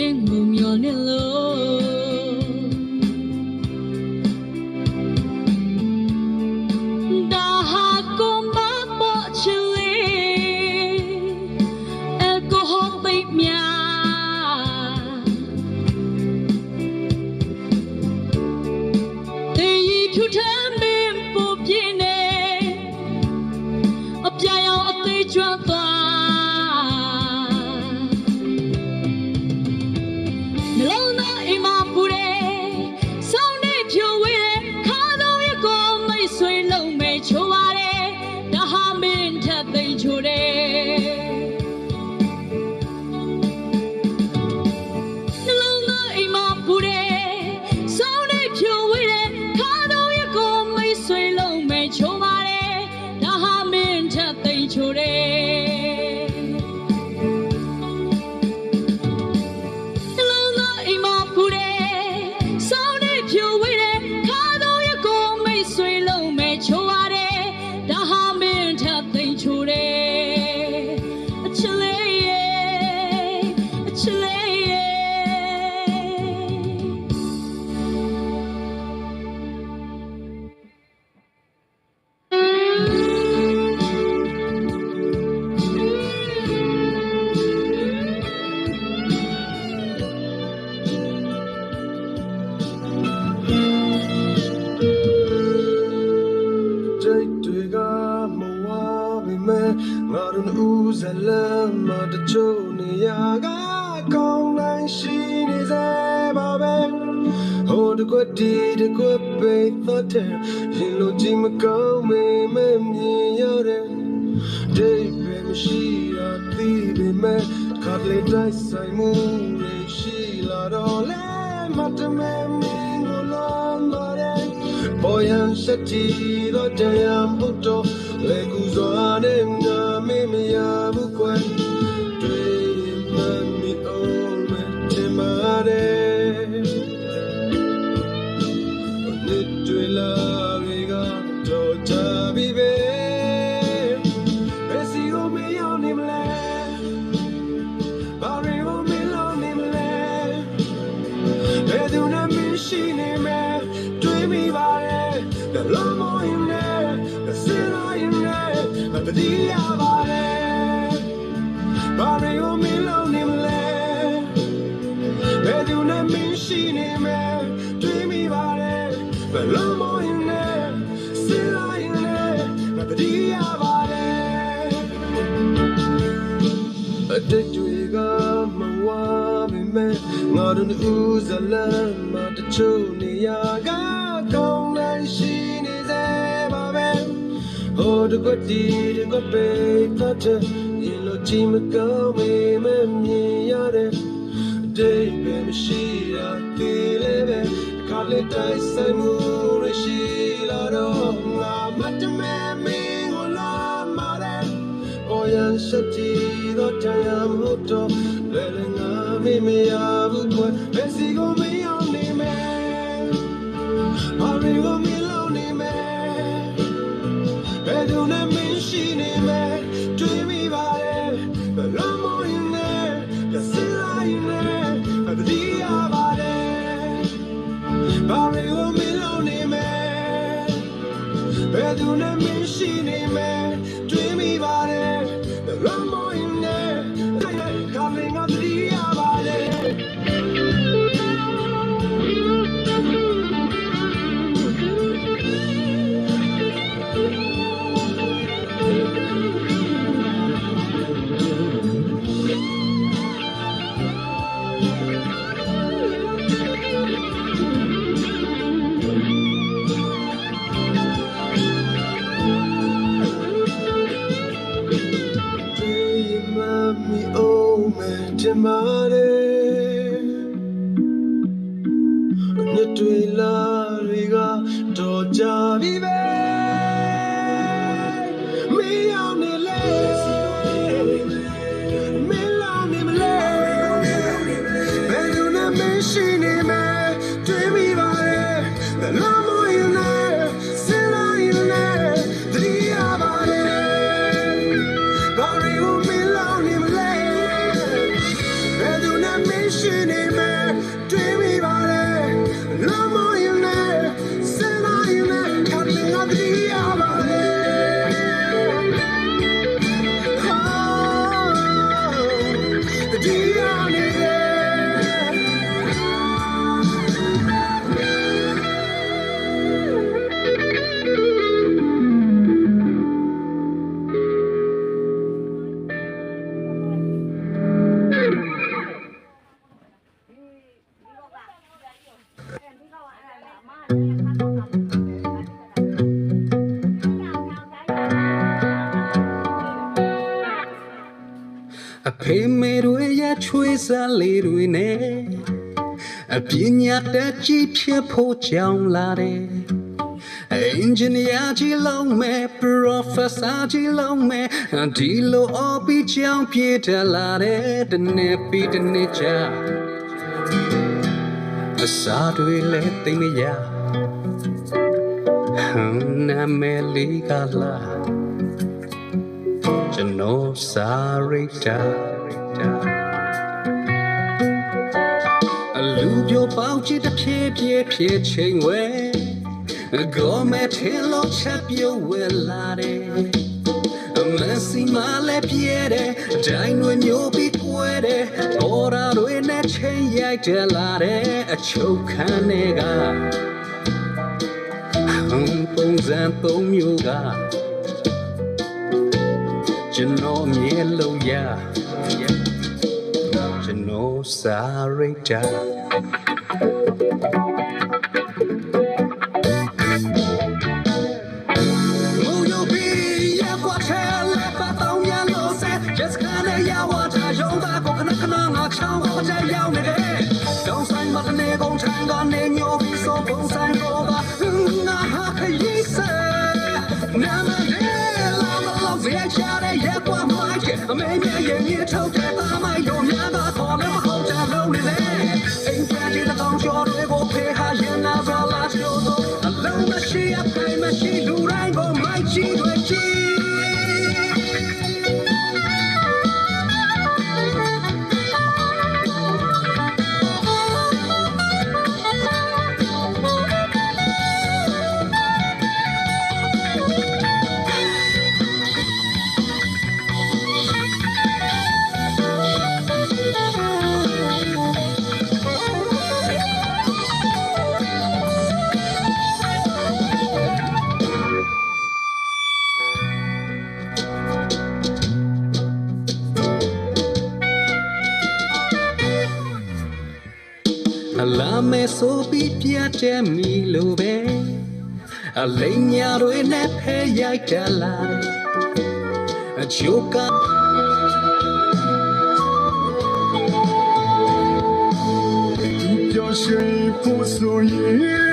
မင်းငုံမျောနေလို့ ঝরে ချို့နေရာကကောင်းနိုင်ရှိနေစေပါပဲဟိုတကွက်ဒီတကွက်ပိတ်တော့တယ်ရင်လိုကြည့်မကောင်းမေးမမြင်ရတဲ့ဒေးပဲမရှိတာသိပေမဲ့ခါလေးတိုင်းဆိုင်မှုတွေရှိလာတော့လဲမတ်မဲမင်းကိုလုံးပါတယ်ပေါ်ရန်ဆက် ဘယ်တည်းရပါတယ်ဘာတွေကိုမလုပ်နေမလဲဘယ်သူနဲ့မရှိနေမယ်တွေးမိပါတယ်ဘယ်လိုမရင်လဲစလာရင်လဲဘယ်တည်းရပါတယ်အတိတ်တွေကမဝပေမဲ့ငါတို့ဦးဇလမ်းမတချို့နေရာကကော ဟိုတကွက်ဒီတကွက်ပေတော့တဲ့ရေလိုကြည့်မကောင်းမေးမမြင်ရတဲ့ဒိတ်ပဲမရှိတာဒီလေးပဲခါလေးတိုင်းဆိုင်မှုရရှိလာတော့ငါမတ်တမဲမင်းကိုလာမာတဲ့ Oh yeah, shati do tayam hoto lele nga mi mi ya bu kwe besi go mi on ni me Ari go mi lo ni me de una စလေးတွေနဲ့အပညာတတ်ကြီးဖြစ်ဖို့ကြောင်းလာတယ် engineer ကြီးလုံးမဲ့ professor ကြီးလုံးမဲ့ဒီလို OB ကြောင်းပြည့်တလာတဲ့တနေ့ပြီးတနေ့ချအစာတွေလည်းသိမရဟန်နာမည်လေးကလာကျွန်တော်စာရိတ်တာ 不要抛弃的偏偏偏成为，我每天落差别为了，每次骂了别的，再努力比过得，多难为难轻易的来了，就看那个，很短暂都没了，只能勉劳呀，只能再挣扎。 အလာမဲဆိုပြီးပြတ်တယ်မီလိုပဲအလိညာတွေနဲ့ဖဲရိုက်ကြလာအချို့ကအရှင်ဖို့ဆိုရင်